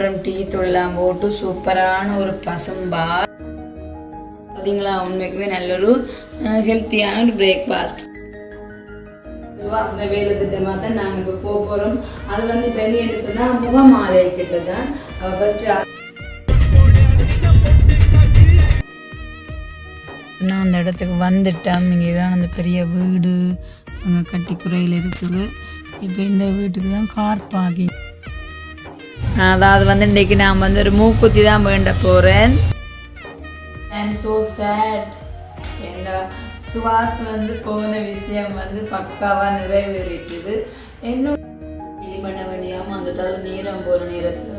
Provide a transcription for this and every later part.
அப்புறம் டீ தூள்லாம் போட்டு சூப்பரான ஒரு பசும்பால் பார்த்தீங்களா உண்மைக்குமே நல்ல ஒரு ஹெல்த்தியான ஒரு பிரேக்ஃபாஸ்ட் சுவாசன வேலை திட்டமாக தான் நாங்கள் இப்போ போக போகிறோம் அது வந்து இப்போ என்ன சொன்னால் முகமாலை கிட்ட தான் ஃபஸ்ட்டு நான் அந்த இடத்துக்கு வந்துட்டோம். இங்கே தான் அந்த பெரிய வீடு அங்கே கட்டி குறையில் இருக்குது. இப்போ இந்த வீட்டுக்கு தான் கார் பார்க்கிங் அதாவது வந்து இன்றைக்கி நான் வந்து ஒரு மூக்குத்தி தான் வேண்ட போகிறேன் ஐம் ஸோ சேட் எங்க சுவாஸ் வந்து போன விஷயம் வந்து பக்காவாக நிறைவேறிட்டுது. இன்னும் இது பண்ண வேண்டியாமல் வந்துட்டு அது நீரம் போகிற நேரத்தில்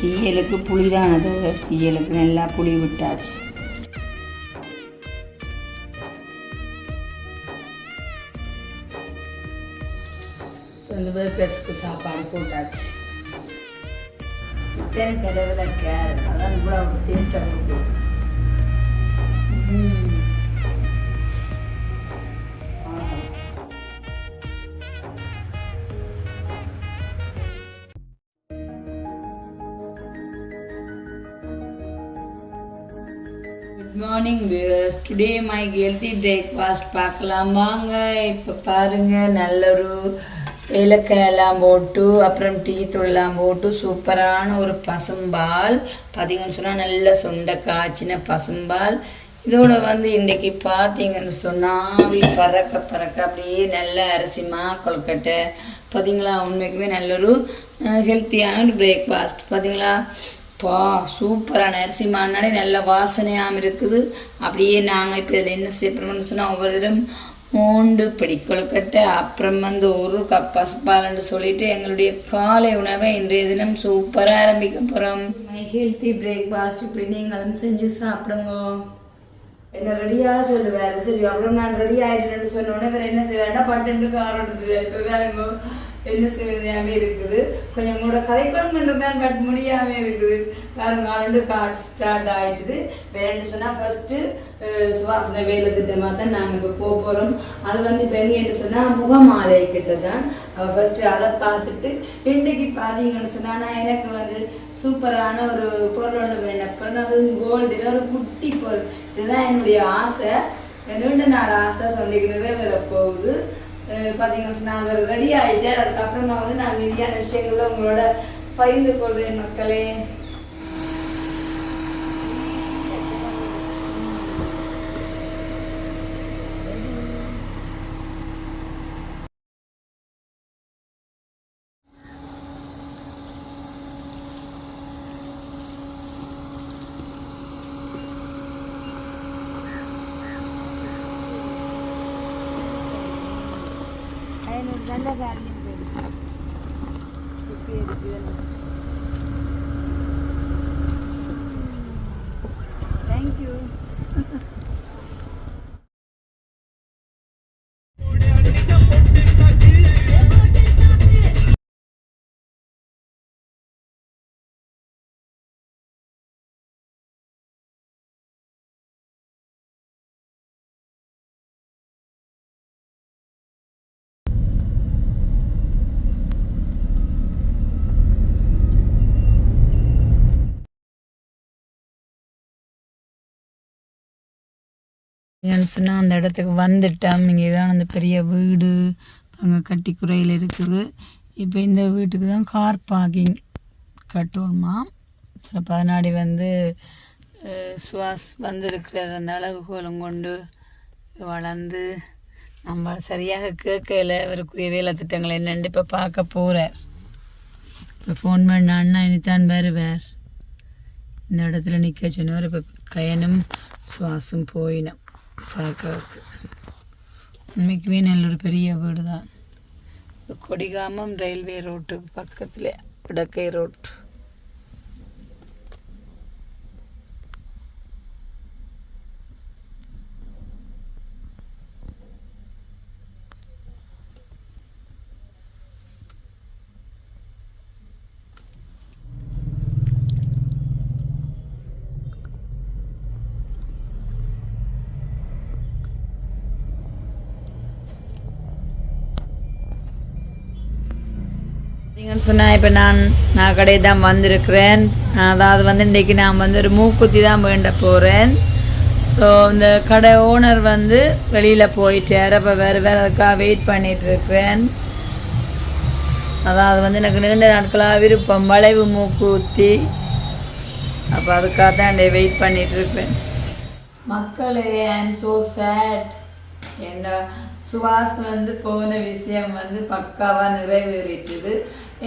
தீயலுக்கு புளிதானது தீயலுக்கு நல்லா புளி விட்டாச்சு. ரெண்டு பேர் சாப்பாடு போட்டாச்சு. தென் கடவுள கேரட் அதான் கூட டேஸ்டாக இருக்கும் good morning viewers today my healthy breakfast பார்க்கலாம். வாங்க இப்போ பாருங்கள் நல்ல ஒரு ஏலக்காயெல்லாம் போட்டு அப்புறம் டீ தூள்லாம் போட்டு சூப்பரான ஒரு பசும்பால். பார்த்தீங்கன்னு சொன்னால் நல்ல சுண்டை காய்ச்சின பசும்பால். இதோட வந்து இன்றைக்கி பார்த்தீங்கன்னு சொன்னால் பறக்க பறக்க அப்படியே நல்ல அரிசிமா கொழுக்கட்டை. பார்த்தீங்களா உண்மைக்குமே நல்ல ஒரு ஹெல்த்தியான ஒரு பிரேக்ஃபாஸ்ட் பார்த்தீங்களா பா சூப்பரான அரிசி மாநாடு நல்ல வாசனையாகவும் இருக்குது. அப்படியே நாங்கள் இப்போ இதில் என்ன செய்யணும்னு சொன்னால் ஒவ்வொரு தரம் மூண்டு பிடி கொழுக்கட்டை அப்புறம் வந்து ஒரு கப் பசுப்பாலன்னு சொல்லிட்டு எங்களுடைய காலை உணவை இன்றைய தினம் சூப்பராக ஆரம்பிக்க போகிறோம் மை ஹெல்த்தி பிரேக்ஃபாஸ்ட் இப்படி நீங்களும் செஞ்சு சாப்பிடுங்க. என்ன ரெடியாக சொல்லுவார்? சரி அப்புறம் நான் ரெடி ஆயிட்டேன்னு சொன்ன உடனே வேறு என்ன செய்வாருன்னா பட்டுன்னு கார் எடுத்துட்டு இப்போ வேறுங்க என்ன செய்யாமே இருக்குது. கொஞ்சம் கூட தான் பட் முடியாமல் இருக்குது. பாருங்க ரெண்டு கார்ட் ஸ்டார்ட் ஆயிட்டுது. வேணும்னு சொன்னால் ஃபஸ்ட்டு சுவாசன வேலை திட்டமாக தான் நாங்கள் இப்போ போக போகிறோம் அது வந்து இப்போ எங்கேன்னு சொன்னால் முகமாலை கிட்ட தான் ஃபர்ஸ்ட்டு அதை பார்த்துட்டு இன்றைக்கு பார்த்தீங்கன்னு சொன்னால் நான் எனக்கு வந்து சூப்பரான ஒரு பொருள் ஒன்று வேணும். பொருள் அது கோல்டு ஒரு குட்டி பொருள். இதுதான் என்னுடைய ஆசை. ரெண்டு நாள் ஆசை சொல்லிக்கிட்டு வர போகுது. பார்த்தீங்கன்னா நான் ரெடி ஆகிட்டேன் அதுக்கப்புறமா வந்து நான் மீதியான விஷயங்கள்ல உங்களோட பகிர்ந்து கொள்றேன் மக்களே நல்ல காரியம் தேங்க்யூ ஏன்னு சொன்னால் அந்த இடத்துக்கு வந்துட்டோம் இங்கே தான் அந்த பெரிய வீடு அங்கே கட்டி குறையில் இருக்குது. இப்போ இந்த வீட்டுக்கு தான் கார் பார்க்கிங் கட்டணுமா ஸோ பதினாடி வந்து சுவாஸ் வந்திருக்கிற அந்த அளவுகோலும் கொண்டு வளர்ந்து நம்ம சரியாக கேட்கல. அவருக்குரிய வேலை திட்டங்கள் என்னென்று இப்போ பார்க்க போகிறார் இப்போ ஃபோன் பண்ண அண்ணா இனித்தான் வருவார். இந்த இடத்துல நிற்க சொன்னவர் இப்போ கயனும் சுவாசம் போயினோம். பார்க்க உண்மைக்குமே நல்ல ஒரு பெரிய வீடு தான் கொடிகாமம் ரயில்வே ரோட்டுக்கு பக்கத்தில் இடக்கை ரோட் நீங்கள் சொன்னால் இப்போ நான் நான் கடை தான் வந்திருக்கிறேன். அதாவது வந்து இன்றைக்கி நான் வந்து ஒரு மூக்குத்தி தான் வேண்ட போகிறேன் ஸோ இந்த கடை ஓனர் வந்து வெளியில் போயிட்டார். அப்போ வேறு வேறு அதுக்காக வெயிட் பண்ணிகிட்ருக்கிறேன் அதாவது வந்து எனக்கு நீண்ட நாட்களாக விருப்பம். வளைவு மூக்குத்தி. அப்போ அதுக்காக தான் வெயிட் பண்ணிட்டு மக்களே ஐ ஆம் ஸோ சேட் என்ன சுவாஸ் வந்து போன விஷயம் வந்து பக்காவாக நிறைவேறிட்டுது.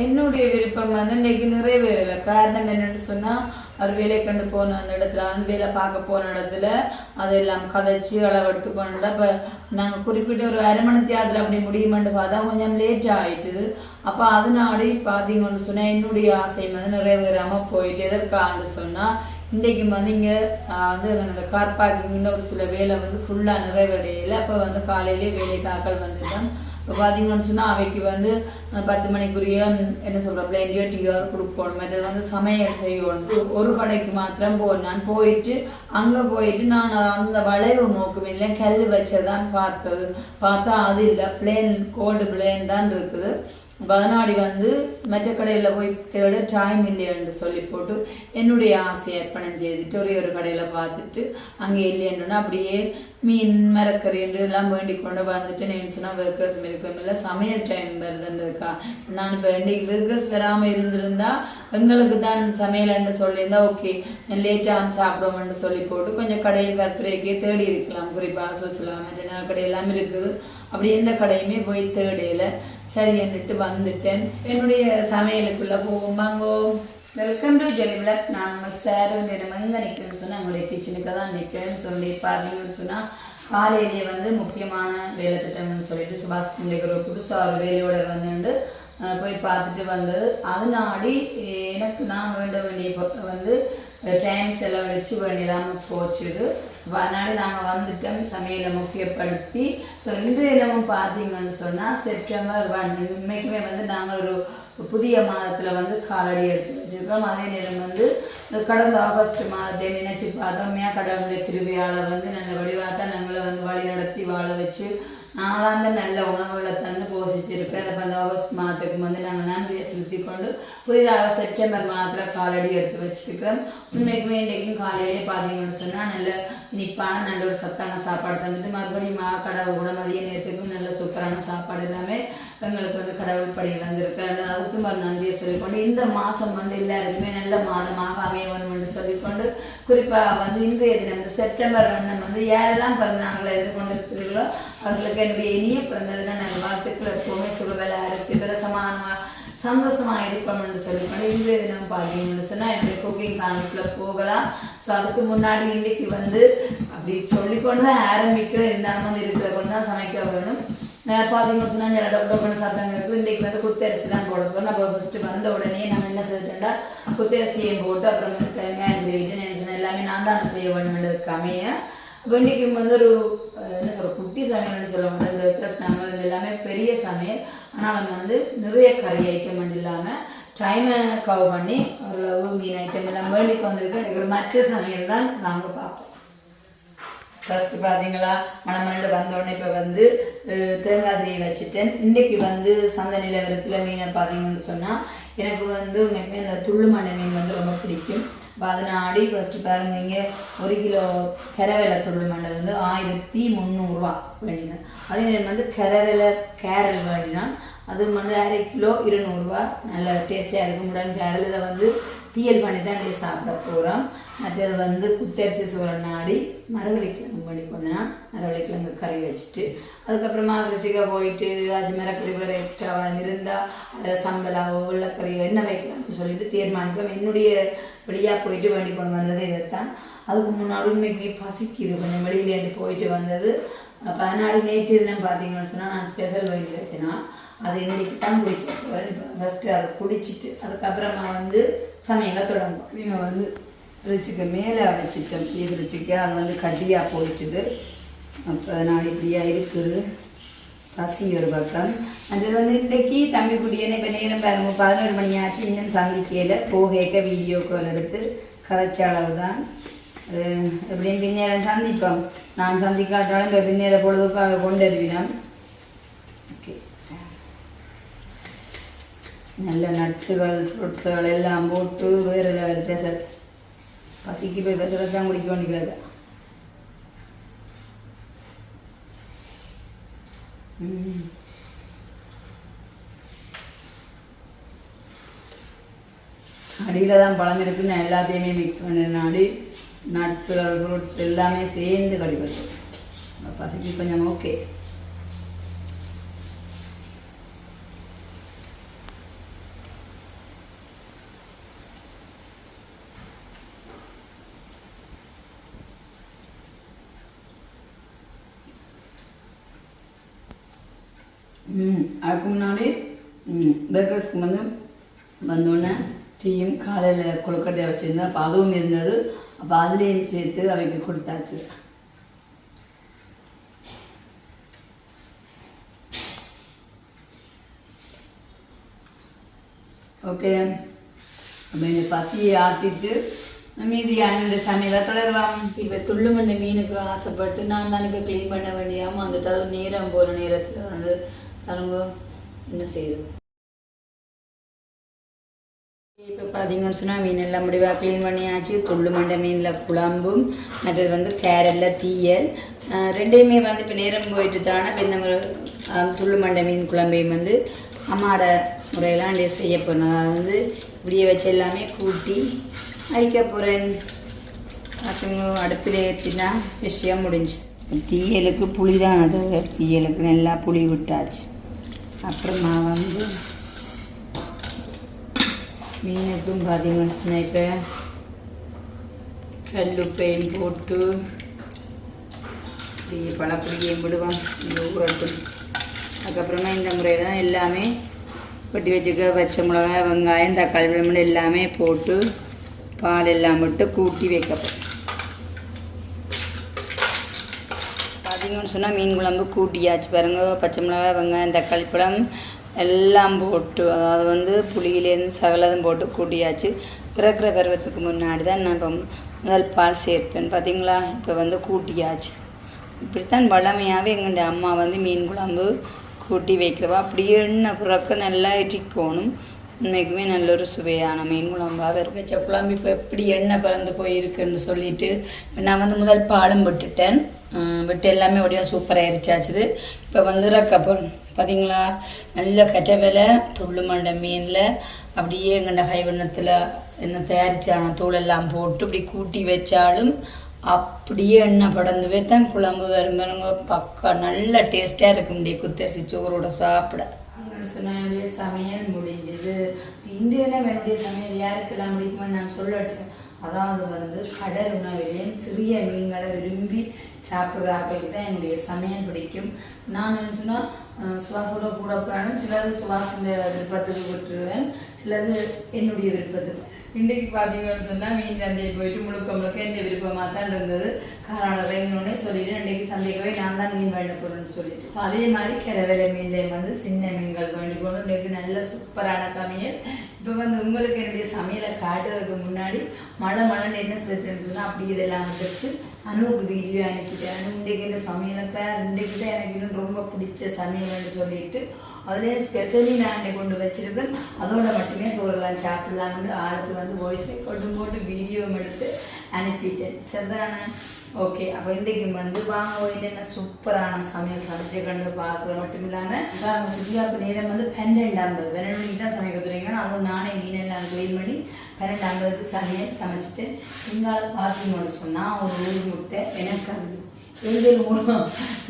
என்னுடைய விருப்பம் வந்து இன்னைக்கு நிறைவேறலை. காரணம் என்னன்னு சொன்னால் அவர் வேலை கண்டு போன அந்த இடத்துல அந்த வேலை பார்க்க போன இடத்துல அதெல்லாம் கதைச்சி அளவெடுத்து போனோம்ல இப்போ நாங்கள் குறிப்பிட்ட ஒரு அரை மணி தியாகத்தில் அப்படி முடியுமென்று பார்த்தா கொஞ்சம் லேட் ஆகிட்டுது அப்போ அதனாலே பார்த்தீங்கன்னு சொன்னால் என்னுடைய ஆசை வந்து நிறைவேறாமல் போயிட்டு எதற்கான்னு சொன்னால் இன்றைக்கு வந்து இங்கே வந்து அந்த கார் பார்க்கிங்கில் ஒரு சில வேலை வந்து ஃபுல்லாக நிறைவடையில. அப்போ வந்து காலையிலே வேலை தாக்கல் வந்துட்டோம். இப்போ பார்த்தீங்கன்னு சொன்னால் அவைக்கு வந்து பத்து மணிக்குரிய என்ன சொல்கிற பிளேண்டியோ டீயோ கொடுக்கணும் வந்து சமையல் செய்யணும் ஒரு கடைக்கு மாத்திரம் போ நான் போயிட்டு அங்கே போயிட்டு நான் அந்த வளைவு நோக்கம் இல்லை கல் வச்சதான் பார்த்தது. பார்த்தா அது இல்லை பிளேன் கோல்டு பிளேன் தான் இருக்குது. பதினாடி வந்து மற்ற கடையில் போய் தேட டைம் இல்லைன்னு சொல்லி போட்டு என்னுடைய ஆசையை அர்ப்பணம் செய்துட்டு ஒரே ஒரு கடையில் பார்த்துட்டு அங்கே இல்லைன்னா அப்படியே மீன் மரக்கறி என்று எல்லாம் வேண்டி கொண்டு வந்துட்டு நான் சொன்னால் ஒர்க்கர்ஸ் இருக்கும் இல்லை. சமையல் டைம் வருதுன்றிருக்கா நான் இப்போ ரெண்டு ஒர்க்கர்ஸ் வராமல் இருந்திருந்தா எங்களுக்கு தான் சமையல்னு சொல்லியிருந்தா ஓகே லேட்டாக சாப்பிடுவோம்னு சொல்லி போட்டு கொஞ்சம் கடையில் வரத்துறைக்கே தேடி இருக்கலாம். குறிப்பாக சோசியலாக மற்ற கடையெல்லாம் இருக்குது. அப்படி எந்த கடையுமே போய் தேடையில் சரி என்னட்டு வந்துட்டேன். என்னுடைய சமையலுக்குள்ளே போவோம் வெல்கம் டு ஜெரி விளக் நான் உங்கள் சார் நேரம் எங்கே நிற்கிறேன்னு சொன்னால் எங்களுடைய கிச்சனுக்கு தான் நிற்கிறேன்னு சொல்லி பார்த்தீங்கன்னு சொன்னால் காலையிலேயே வந்து முக்கியமான வேலை திட்டம்னு சொல்லிட்டு சுபாஷ் குண்டிகர் ஒரு புதுசாக ஒரு வேலையோட வந்து போய் பார்த்துட்டு வந்தது. அதனாடி எனக்கு நான் வேண்ட வேண்டிய வந்து டைம் செலவழித்து வேண்டியதாம போச்சுது. அதனால நாங்கள் வந்துட்டோம் சமையலை முக்கியப்படுத்தி. ஸோ இன்றைய தினமும் பார்த்தீங்கன்னு சொன்னால் செப்டம்பர் ஒன் இன்னைக்குமே வந்து நாங்கள் ஒரு புதிய மாதத்தில் வந்து காலடி எடுத்து வச்சுருக்கோம். அதே நேரம் வந்து கடந்த ஆகஸ்ட் மாதத்தை நினைச்சு பார்த்தோம். மே கடவுளுடைய கிருபையால் வந்து நல்ல வடிவாக தான் வந்து வழி நடத்தி வாழ வச்சு நாளாந்த நல்ல உணவுகளை தந்து போஷிச்சிருக்கேன் அப்போ அந்த ஆகஸ்ட் மாதம் வந்து நாங்கள் நன்றியை செலுத்தி கொண்டு புதிதாக செப்டம்பர் மாதத்தில் காலடி எடுத்து வச்சிருக்கிறோம். உண்மைக்குமே இன்றைக்கும் காலையிலே பார்த்தீங்கன்னு சொன்னால் நல்ல நிப்பான நல்ல ஒரு சத்தான சாப்பாடு தந்துட்டு மறுபடியும் மா கடவுள் கூட மதிய நேரத்துக்கும் நல்ல சூப்பரான சாப்பாடு எல்லாமே எங்களுக்கு வந்து கடவுள் படி வந்திருக்கு அதுக்கும் ஒரு நன்றியை சொல்லிக்கொண்டு இந்த மாதம் வந்து எல்லாருக்குமே நல்ல மாதமாக அமைய வேண்டும் என்று சொல்லிக்கொண்டு குறிப்பாக வந்து இன்றைய தினம் இந்த செப்டம்பர் வண்ணம் வந்து யாரெல்லாம் பிறந்தாங்களோ எது கொண்டு இருக்கிறீர்களோ அவர்களுக்கு என்னுடைய இனிய பிறந்ததுன்னா நாங்கள் வாழ்த்துக்கள் எப்போவுமே சுகவேலா இருக்குது பிரசமானமாக சந்தோஷமாக இருப்போம் சொல்லி சொல்லிக்கொண்டு இன்றைய தினம் பார்த்தீங்கன்னு சொன்னால் என்னுடைய குக்கிங் காலத்தில் போகலாம். ஸோ அதுக்கு முன்னாடி இன்றைக்கு வந்து அப்படி சொல்லிக்கொண்டு தான் ஆரம்பிக்கிறேன் இருந்தாலும் வந்து இருக்கிற கொண்டு தான் சமைக்க வேணும். பார்த்தீங்கன்னு சொன்னால் சில டொப்படொப்பன பண்ண இருக்குது இன்றைக்கி வந்து குத்தரிசி தான் போட போகிறோம் நம்ம ஃபஸ்ட்டு வந்த உடனே நம்ம என்ன செஞ்சுட்டோம்னா குத்தரிசியை போட்டு அப்புறம் வந்து தேங்காய் கிரேவிட்டு நினைச்சேன் எல்லாமே நான் தான் செய்ய வேணும்ன்றதுக்கு கம்மியாக அப்போ வந்து ஒரு என்ன சொல்ற குட்டி சமையல்னு சொல்லுவாங்க. இந்த ப்ளஸ் நாங்கள் எல்லாமே பெரிய சமையல். ஆனால் நம்ம வந்து நிறைய கறி ஐட்டம் வந்து இல்லாமல் டைமை கவ் பண்ணி ஓரளவு மீன் ஐட்டம் எல்லாம் வேண்டிக்கு வந்திருக்கு ஒரு மற்ற சமையல் தான் நாங்கள் பார்ப்போம். ஃபஸ்ட்டு பார்த்தீங்களா மணமண்டு வந்த உடனே இப்போ வந்து அஹ், தேங்காய் திரியை வச்சுட்டேன். இன்றைக்கி வந்து சந்த நிலவரத்தில் மீனை பார்த்தீங்கன்னு சொன்னால் எனக்கு வந்து உண்மைக்குமே அந்த துள்ளு மண்ணை மீன் வந்து ரொம்ப பிடிக்கும். பதினாடி ஃபஸ்ட்டு பாருங்க நீங்கள் ஒரு கிலோ கரவேலை தொழில் மண்டல் வந்து ஆயிரத்தி முந்நூறுரூவா வேண்டினேன் அதே நேரம் வந்து கரவேலை கேரல் வேண்டினான் அது வந்து அரை கிலோ இருநூறுவா. நல்ல டேஸ்டியாக இருக்கும். முடியாது கேரளில் வந்து தீயல் பண்ணி தான் இங்கே சாப்பிட போகிறோம் மற்றது வந்து குத்தரிசி சோளம் நாடி மரவள்ளிக்கிழங்கு பண்ணி போனேன்னா மரவள்ளிக்கிழங்கு கறி வச்சுட்டு அதுக்கப்புறமா ரிச்சிக்காக போயிட்டு ஏதாச்சும் மிரக்கறி வேறு எக்ஸ்ட்ராவாக இருந்தால் அதை சம்பலாவோ வெள்ளக்கறியோ என்ன வைக்கலாம்னு சொல்லிட்டு தீர்மானிப்போம். என்னுடைய வெளியாக போயிட்டு வேண்டி கொண்டு வந்தது இதைத்தான். அதுக்கு முன்னாடி உண்மைக்கு பசிக்குது. கொஞ்சம் வெளியிலேருந்து போயிட்டு வந்தது. பதினாலு நேற்று இதெல்லாம் பார்த்தீங்கன்னு சொன்னால் நான் ஸ்பெஷல் வேண்டி வச்சேன்னா. அது இன்றைக்கு தான் குடிக்க போகிறேன் இப்போ ஃபஸ்ட்டு அதை குடிச்சிட்டு அதுக்கப்புறமா வந்து சமையலை தொடங்கும் க்ரீமை வந்து ஃப்ரிட்ஜுக்கு மேலே வச்சுட்டேன். டீ ஃப்ரிட்ஜுக்கு அது வந்து கட்டியாக போயிடுச்சுது அப்போ அதனால் இப்படியாக இருக்குது. பசி ஒரு பக்கம். அது வந்து இன்றைக்கு தம்பி குடியனை இப்போ நேரம் பாருங்க பதினோரு மணி ஆச்சு. இன்னும் சந்திக்கையில் போகேக்க வீடியோ கால் எடுத்து கதைச்ச அளவு தான் எப்படியும் பின்னேரம் சந்திப்போம். நான் சந்திக்காட்டாலும் இப்போ பின்னேற பொழுதுக்காக கொண்டு வருவினோம் ஓகே நல்ல நட்ஸுகள் ஃப்ரூட்ஸுகள் எல்லாம் போட்டு வேறு லெவல் பெசல் பசிக்கு போய் பெசலை தான் குடிக்க வேண்டியது ம் அடியில் தான் பழம் இருக்குது நான் எல்லாத்தையுமே மிக்ஸ் பண்ணினாடி நட்ஸு ஃப்ரூட்ஸ் எல்லாமே சேர்ந்து கடிப்பது. பசிக்கு கொஞ்சம் ஓகே ம் அதுக்கு முன்னாடி பிரேக்ஃபாஸ்ட்க்கு வந்து வந்தோடனே டீயும் காலையில் கொழுக்கட்டையை வச்சுருந்தேன். அப்போ அதுவும் இருந்தது. அப்போ அதுலேயும் சேர்த்து அவைக்கு கொடுத்தாச்சு. ஓகே. அப்போ இந்த பசியை ஆற்றிட்டு மீதி அந்த சமையலை தொடர்வாங்க இப்போ துள்ளு மண்ணை மீனுக்கு ஆசைப்பட்டு நான் தான் இப்போ க்ளீன் பண்ண வேண்டியாமல் வந்துட்டு அது நேரம் போகிற நேரத்தில் வந்து அவங்க என்ன செய்யுது இப்போ பார்த்தீங்கன்னு சொன்னால் மீன் எல்லாம் முடிவாக க்ளீன் பண்ணியாச்சு. துள்ளு மண்டை மீனில் குழம்பும் மற்றது வந்து கேரட்டில் தீயல். ரெண்டையுமே வந்து இப்போ நேரம் போயிட்டு தானே இப்போ இந்த துள்ளு மண்டை மீன் குழம்பையும் வந்து அம்மாவோட முறையெல்லாம் டே செய்ய போகிறேன் அதை வந்து இப்படியே வச்சு எல்லாமே கூட்டி அழிக்க போகிறேன் பார்த்துங்க அடுப்பில் ஏற்றினா விஷயம் முடிஞ்சு தீயலுக்கு புளி தான் அது தீயலுக்கு நல்லா புளி விட்டாச்சு. அப்புறமா வந்து மீனுக்கும் பார்த்தீங்கன்னா இப்போ கல்லுப்பையும் போட்டு இப்படியே பழப்புடிக்கையும் விடுவோம் இந்த ஊரட்டும் அதுக்கப்புறமா இந்த முறையில் தான் எல்லாமே வெட்டி வச்சுக்க பச்சை மிளகாய் வெங்காயம் தக்காளி பழம் எல்லாமே போட்டு பால் எல்லாம் விட்டு கூட்டி வைக்கப்படும் பார்த்தீங்கன்னு சொன்னால் மீன் குழம்பு கூட்டியாச்சு பாருங்க. பச்சை மிளகாய் வெங்காயம் தக்காளி பழம் எல்லாம் போட்டு அதாவது வந்து புளியிலேருந்து சகலதும் போட்டு கூட்டியாச்சு. பிறக்கிற பருவத்துக்கு முன்னாடி தான் நான் இப்போ முதல் பால் சேர்ப்பேன். பார்த்தீங்களா இப்போ வந்து கூட்டியாச்சு. இப்படித்தான் வளமையாகவே எங்களுடைய அம்மா வந்து மீன் குழம்பு கூட்டி வைக்கிறவா அப்படியே எண்ணெய் பிறக்க நல்லா இட்டிக்கணும் உண்மைக்குமே நல்ல ஒரு சுவையான மீன் குழம்பாக வச்ச குழம்பு இப்போ எப்படி எண்ணெய் பறந்து போயிருக்குன்னு சொல்லிட்டு நான் வந்து முதல் பாலும் விட்டுட்டேன். விட்டு எல்லாமே ஒடியும் சூப்பராக எரிச்சாச்சுது. இப்போ வந்து ரக்கப்போம் பார்த்தீங்களா நல்ல கட்டவேலை துள்ளு மண்டை மீனில் அப்படியே எங்கண்ட கைவண்ணத்தில் என்ன தயாரித்தான தூள் எல்லாம் போட்டு இப்படி கூட்டி வச்சாலும் அப்படியே எண்ணெய் படந்து போய் தான் குழம்பு வரும் பக்கா நல்ல டேஸ்ட்டாக இருக்கும் இப்படியே குத்தரிசி சோறோட சாப்பிட. நீங்கள் சொன்ன என்னுடைய சமையல் முடிஞ்சது. இந்தியனா என்னுடைய சமையல்? யாருக்கெல்லாம் முடியுமோ நான் சொல்லட்டேன் அதாவது வந்து கடல் உணவிலையும் சிறிய மீன்களை விரும்பி சாப்பிட்ற தான் என்னுடைய சமையல் பிடிக்கும். நான் என்ன சொன்னால் சுவாசோட கூட போனாலும் சிலது சுவாசந்த விருப்பத்துக்கு விட்டுருவேன் சிலது என்னுடைய விருப்பத்துக்கு. இன்றைக்கு பார்த்தீங்கன்னு சொன்னால் மீன் சந்தையை போயிட்டு முழுக்க முழுக்க இந்த விருப்பமாக தான் இருந்தது. காரணம் இறங்கினோடனே சொல்லிட்டு இன்றைக்கு சந்தைக்கு போய் நான் தான் மீன் வேண்ட போகிறேன்னு சொல்லிட்டு. அதே மாதிரி கிரவலை மீன்லேயும் வந்து சின்ன மீன்கள் வேண்டி போகணும். இன்றைக்கு நல்ல சூப்பரான சமையல். இப்போ வந்து உங்களுக்கு என்னுடைய சமையலை காட்டுறதுக்கு முன்னாடி மழை மழைன்னு என்ன செஞ்சுன்னு சொன்னால் அப்படி இதெல்லாம் வந்துட்டு அனுவுக்கு வீடியோ அனுப்பிட்டேன். அனு இன்றைக்கு சமையலை பேர் இன்றைக்கு தான் எனக்கு இன்னும் ரொம்ப பிடிச்ச சமையல்னு சொல்லிட்டு அதுலேயே ஸ்பெஷலி நான் இன்னைக்கு கொண்டு வச்சிருக்கேன். அதோட மட்டுமே சோறலாம் சாப்பிடலாம்னு ஆளுக்கு வந்து வாய்ஸ் ரெக்கார்டும் போட்டு வீடியோவும் எடுத்து அனுப்பிட்டேன். சரிதானே? ஓகே அப்போ இன்றைக்கு வந்து வாங்க போயிட்டு என்ன சூப்பரான சமையல் சமைச்சு கண்டு பார்க்குறது மட்டும் இல்லாமல் நாங்கள் சுற்றியாப்பு நேரம் வந்து பன்னெண்டு ஐம்பது பன்னெண்டு மணிக்கு தான் சமைக்க துறைங்க அதுவும் நானே மீனெல்லாம் க்ளீன் பண்ணி பன்னெண்டு ஐம்பதுக்கு சமையல் சமைச்சிட்டு இங்கால பார்த்தீங்கன்னு சொன்னால் ஒரு ஊர் முட்டை எனக்கு அது எங்கள்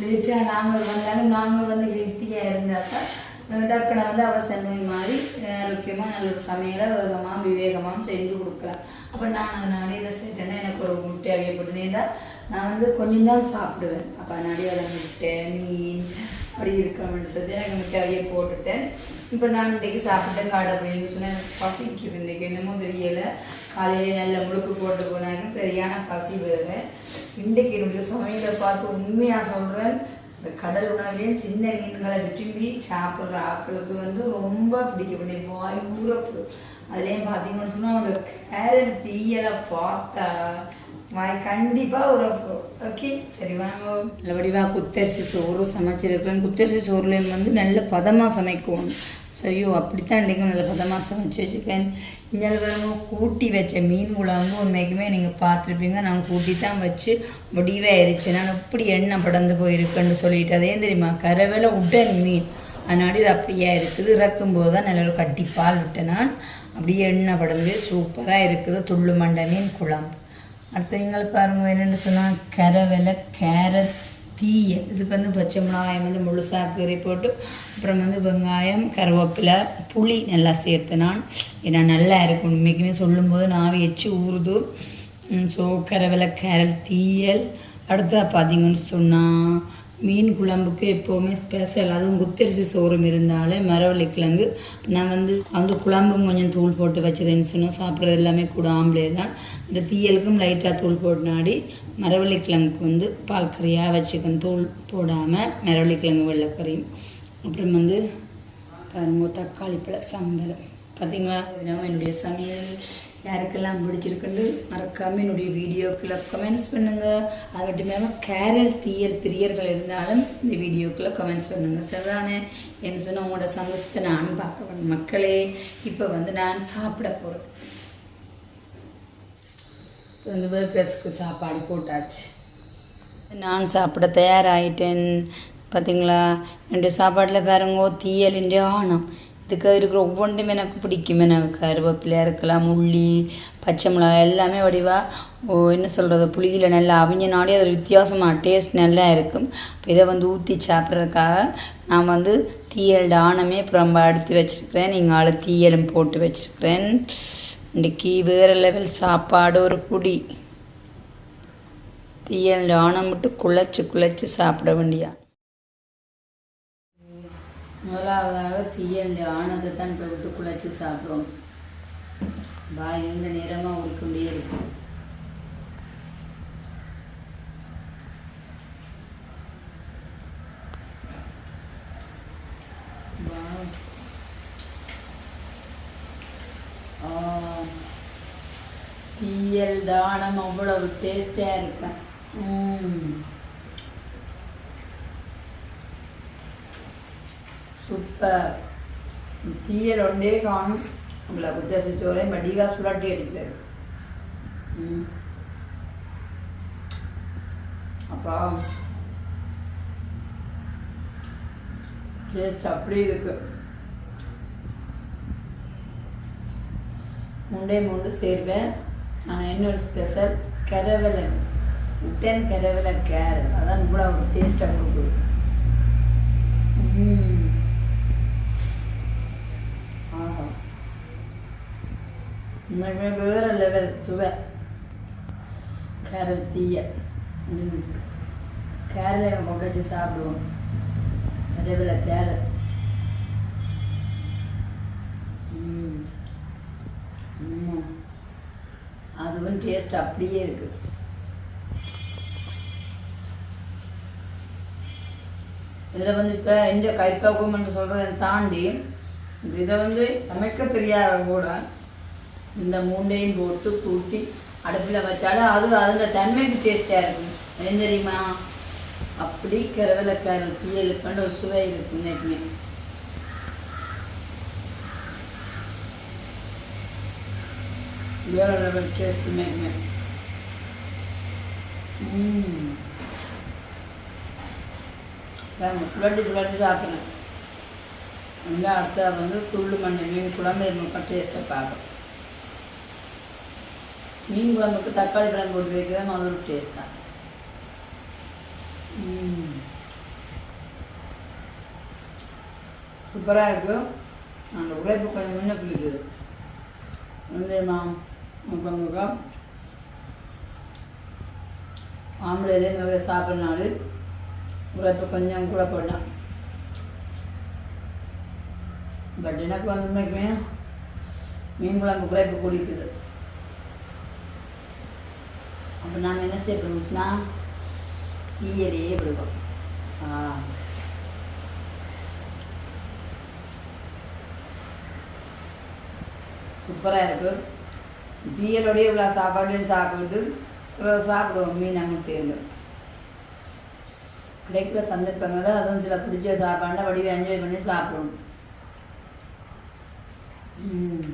லேட்டாக நாங்கள் வந்தாலும் நாங்கள் வந்து ஹெல்த்தியாக இருந்தால் தான் டக்குனை வந்து அவசரம் மாதிரி ஆரோக்கியமாக நல்ல ஒரு சமையலை வேகமாக விவேகமாக செஞ்சு கொடுக்கலாம். அப்போ நான் அதனால இதை செய்தேன்னா எனக்கு ஒரு முட்டை அவிய நான் வந்து கொஞ்சம் தான் சாப்பிடுவேன். அப்போ அதனாலே முட்டை மீன் அப்படி இருக்கணும்னு சொல்லி எனக்கு முட்டை அவிய போட்டுட்டேன். இப்போ நான் இன்றைக்கு சாப்பிட்டேன் காடை அப்படின்னு சொன்னேன். எனக்கு பசிக்குது இன்றைக்கு. என்னமோ தெரியலை. காலையில் நல்ல முழுக்கு போட்டு போனாங்க. சரியான பசி வேறு. இன்றைக்கு என்னுடைய சமையலை பார்த்து உண்மையாக சொல்கிறேன் இந்த கடல் உணவுலேயே சின்ன மீன்களை விரும்பி சாப்பிட்ற ஆக்களுக்கு வந்து ரொம்ப பிடிக்கும். வாய் ஊறப்பு. அதுலேயும் பார்த்தீங்கன்னு சொன்னால் அவங்களோட கேரட் தீயலை பார்த்தா வாய் கண்டிப்பாக உறப்பு ஓகே சரி வாங்க. நல்லபடியாக குத்தரிசி சோறு சமைச்சிருக்கேன் குத்தரிசி சோறுலேயும் வந்து நல்ல பதமாக சமைக்கும் சரியோ அப்படித்தான் இன்றைக்கும் நல்ல பதமாக சமைச்சு வச்சுருக்கேன். இங்கே வரவும் கூட்டி வச்ச மீன் குழம்பு உண்மைக்குமே நீங்கள் பார்த்துருப்பீங்க. நான் கூட்டி தான் வச்சு முடிவே ஆயிடுச்சு நான் இப்படி எண்ணெய் படந்து போயிருக்குன்னு சொல்லிட்டு அதே தெரியுமா? கரவேல உடன் மீன். அதனால இது அப்படியே இருக்குது. இறக்கும்போது தான் நல்ல ஒரு கட்டி பால் விட்டேன் நான். அப்படியே எண்ணெய் படந்து சூப்பராக இருக்குது. துள்ளு மண்டை மீன் குழம்பு. அடுத்து எங்களை பாருங்கள் என்னென்னு சொன்னால் கரவேல கேரட் தீயல் இதுக்கு வந்து பச்சை மிளகாயம் வந்து முழுசாக கீறி போட்டு அப்புறம் வந்து வெங்காயம் கருவேப்பிலை புளி நல்லா சேர்த்து நான் ஏன்னா நல்லா இருக்கும். உண்மைக்குமே சொல்லும்போது நாவி எச்சு ஊறுது. ஸோ கரவேல கேரல் தீயல். அடுத்தது பார்த்தீங்கன்னு சொன்னால் மீன் குழம்புக்கு எப்போவுமே ஸ்பெஷல் அதுவும் குத்தரிசி சோறும் இருந்தாலே மரவள்ளி கிழங்கு. நான் வந்து அந்த குழம்பும் கொஞ்சம் தூள் போட்டு வச்சதுன்னு சொன்னால் சாப்பிட்றது எல்லாமே கூட ஆம்பளே தான். இந்த தீயலுக்கும் லைட்டாக தூள் போட்டுனாடி மரவள்ளி கிழங்குக்கு வந்து பால் கறியாக வச்சுக்கணும். தூள் போடாமல் மரவள்ளி கிழங்கு வெள்ளைக்கறியும் அப்புறம் வந்து கரும்பு தக்காளி பழ சம்பரம் பார்த்தீங்களா இதெல்லாம் என்னுடைய சமையல் யாருக்கெல்லாம் பிடிச்சிருக்குன்னு மறக்காமல் என்னுடைய வீடியோக்குள்ள கமெண்ட்ஸ் பண்ணுங்கள் அது மட்டும் இல்லாமல் கேரல் தீயல் பிரியர்கள் இருந்தாலும் இந்த வீடியோக்குள்ள கமெண்ட்ஸ் பண்ணுங்கள் சரிதானே என்ன சொன்னால் உங்களோட சந்தோஷத்தை நான் பார்க்க மக்களே இப்போ வந்து நான் சாப்பிட போகிறேன் இந்த ஒர்க்கர்ஸ்க்கு சாப்பாடு போட்டாச்சு. நான் சாப்பிட தயாராகிட்டேன் பார்த்தீங்களா என்னுடைய சாப்பாட்டில் பாருங்கோ தீயலிൻ്റെ ஆணம். இதுக்கு இருக்கிற ஒவ்வொன்றுமே எனக்கு பிடிக்கும். எனக்கு கருவேப்பிலையாக இருக்கலாம் உள்ளி பச்சை மிளகாய் எல்லாமே வடிவாக ஓ என்ன சொல்கிறது புளியில் நல்லா அவிஞ்ச நாடி அது வித்தியாசமாக டேஸ்ட் நல்லா இருக்கும். இப்போ இதை வந்து ஊற்றி சாப்பிட்றதுக்காக நான் வந்து தீயல் ஆணமே ரொம்ப அடுத்து வச்சுருக்கிறேன். நீங்கள் ஆள் தீயலும் போட்டு வச்சுருக்கிறேன். இன்றைக்கி வேறு லெவல் சாப்பாடு ஒரு குடி. தீயல் ஆணம் விட்டு குழச்சி குழச்சி சாப்பிட வேண்டியா முதலாவதாக தீயல் ஆனதை தான் இப்போ விட்டு குழச்சி சாப்பிடுவோம். பாய் இந்த நிறமாக உருக்கொண்டே இருக்கும். தீயல் தானம் அவ்வளவு டேஸ்டாக இருக்கும். ம். இப்போ தீயல் ஒன்றே காணும். உங்களை உத்தேசிச்சோரே சோறை மடிகா சுழட்டி எடுக்கிறது அப்பா அப்புறம் டேஸ்ட் அப்படி இருக்கு. முண்டை மூண்டு சேர்வேன். ஆனால் இன்னொரு ஸ்பெஷல் கரவலன். முட்டன் கரவலன் கேர் அதான் இவ்வளோ டேஸ்ட்டாக கொடுக்குது. ம். ஆஹா உண்மைக்குமே வேறு லெவல் சுவை. கேரல் தீய. ம். நம்ம கொண்டு வச்சு சாப்பிடுவோம். அதே கேரட் ம். அது அதுவும் டேஸ்ட் அப்படியே இருக்கு. இதில் வந்து இப்போ இந்த கைப்பக்குவம்னு சொல்கிறத தாண்டி இதை வந்து சமைக்க தெரியாத கூட இந்த மூண்டையும் போட்டு கூட்டி அடுப்பில் வச்சாலும் அது அதோட தன்மைக்கு டேஸ்ட்டாக இருக்கும். என்ன தெரியுமா? அப்படி கரவலைக்காரல் தீயலுக்கான ஒரு சுவை இருக்கும் இன்னைக்குமே. வேற லெவல் டேஸ்ட் இன்னைக்குமே. ம் நாங்கள் சாப்பிட்றேன். அடுத்த வந்து துள்ளு மண்ணை மீன் குழம்பு டேஸ்ட்டை பார்க்கணும் மீன் குழம்புக்கு தக்காளி பழம் போட்டு வைக்கிறது அது ஒரு டேஸ்ட் தான். சூப்பராக இருக்கும் அந்த உழைப்பு கொஞ்சம் முன்ன பிடிக்குது வெந்தயமா முகம் ஆம்பளையிலே நிறைய சாப்பிட்றனால உழைப்பு கொஞ்சம் கூட போடலாம். பட் எனக்கு வந்து உண்மைக்குமே மீன் குழம்பு உழைப்பு குடிக்குது. அப்போ நாம் என்ன செய்யணும்னா தீயலையே விடுவோம். ஆ. சூப்பராக இருக்கு. தீயலோடைய இவ்வளோ சாப்பாடையும் சாப்பிட்டு அப்புறம் சாப்பிடுவோம் மீன் அங்கிட்டேருந்து கிடைக்கிற சந்தர்ப்பங்களை அதுவும் சில பிடிச்ச சாப்பாண்டை வடிவை என்ஜாய் பண்ணி சாப்பிடுவோம் ம்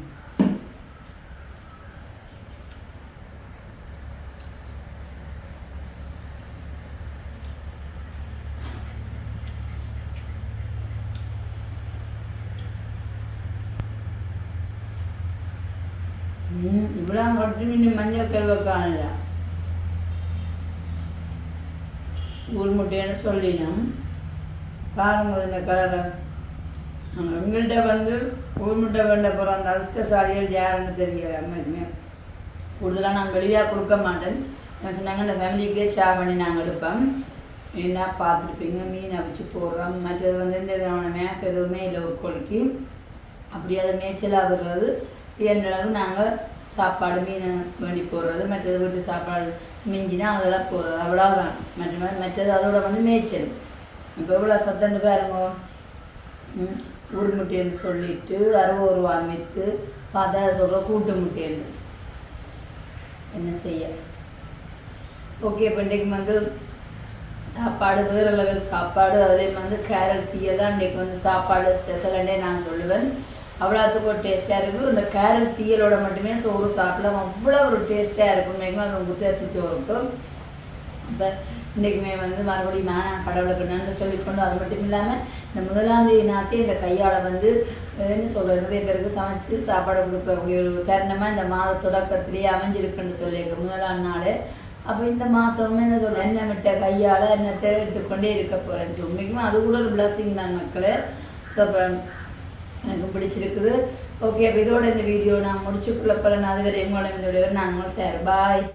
ம் இவ்வளோ மஞ்சள் கருவை காணல சொல்லினோம் காரம் இந்த கலரை. எங்கள்கிட்ட வந்து ஊர் வேண்ட போகிற அந்த அதிர்ஷ்டசாலிகள் யாருன்னு தெரியல அம்மாக்குமே. கூடுதலாக நான் வெளியாக கொடுக்க மாட்டேன். நான் சொன்னாங்க? இந்த ஃபேமிலிக்கே சா பண்ணி நாங்கள் எடுப்போம். என்ன பார்த்துருப்பீங்க மீன் அவிச்சு போடுறோம். மற்றது வந்து இந்த விதமான மேச எதுவுமே இல்லை ஒரு கோழிக்கு. அப்படி அதை மேய்ச்சலாக விடுறது. அளவு நாங்கள் சாப்பாடு மீன் வேண்டி போடுறது மற்றது வீட்டு சாப்பாடு மிஞ்சினா அதெல்லாம் போடுறது அவ்வளோதான் மற்ற மற்றது அதோட வந்து மேய்ச்சல். இப்போ எவ்வளோ சத்தன்னு பாருங்க. ம், ஊர் முட்டைன்னு சொல்லிட்டு அறுபது ரூபா பார்த்தா சொல்கிற கூட்டு முட்டைன்னு. என்ன செய்ய? ஓகே இப்போ இன்றைக்கு வந்து சாப்பாடு வேறு லெவல் சாப்பாடு அதே வந்து கேரட் டீயெல்லாம் இன்றைக்கு வந்து சாப்பாடு ஸ்பெஷலண்டே நான் சொல்லுவேன். அவ்வளோத்துக்கு ஒரு டேஸ்ட்டாக இருக்கும் இந்த கேரட் டீயலோட மட்டுமே சோறு சாப்பிடலாம். அவ்வளோ ஒரு டேஸ்ட்டாக இருக்கும். மேலும் அது உங்களுக்கு ரசித்து இருக்கும் இப்போ இன்றைக்குமே வந்து மறுபடியும் நான் கடவுளுக்கு நன்றி சொல்லிக்கொண்டு அது மட்டும் இல்லாமல் இந்த முதலாம் தேதி நாத்தே இந்த கையால் வந்து என்ன சொல்கிறது நிறைய பேருக்கு சமைச்சு சாப்பாடு கொடுக்கக்கூடிய ஒரு தருணமாக இந்த மாத தொடக்கத்திலேயே அமைஞ்சிருக்குன்னு சொல்லியிருக்கு முதலாம் நாள். அப்போ இந்த மாதமும் என்ன சொல்ல என்ன விட்ட கையால் என்னத்தை எடுத்துக்கொண்டே இருக்க போகிறேன் உண்மைக்குமே அது கூட ஒரு பிளஸ்ஸிங் தான் மக்கள். ஸோ இப்போ எனக்கு பிடிச்சிருக்குது. ஓகே அப்போ இதோட இந்த வீடியோ நான் முடிச்சுக்குள்ள அது அதுவரை உங்களோட இந்த வீடியோ நான் உங்களை சார். பாய்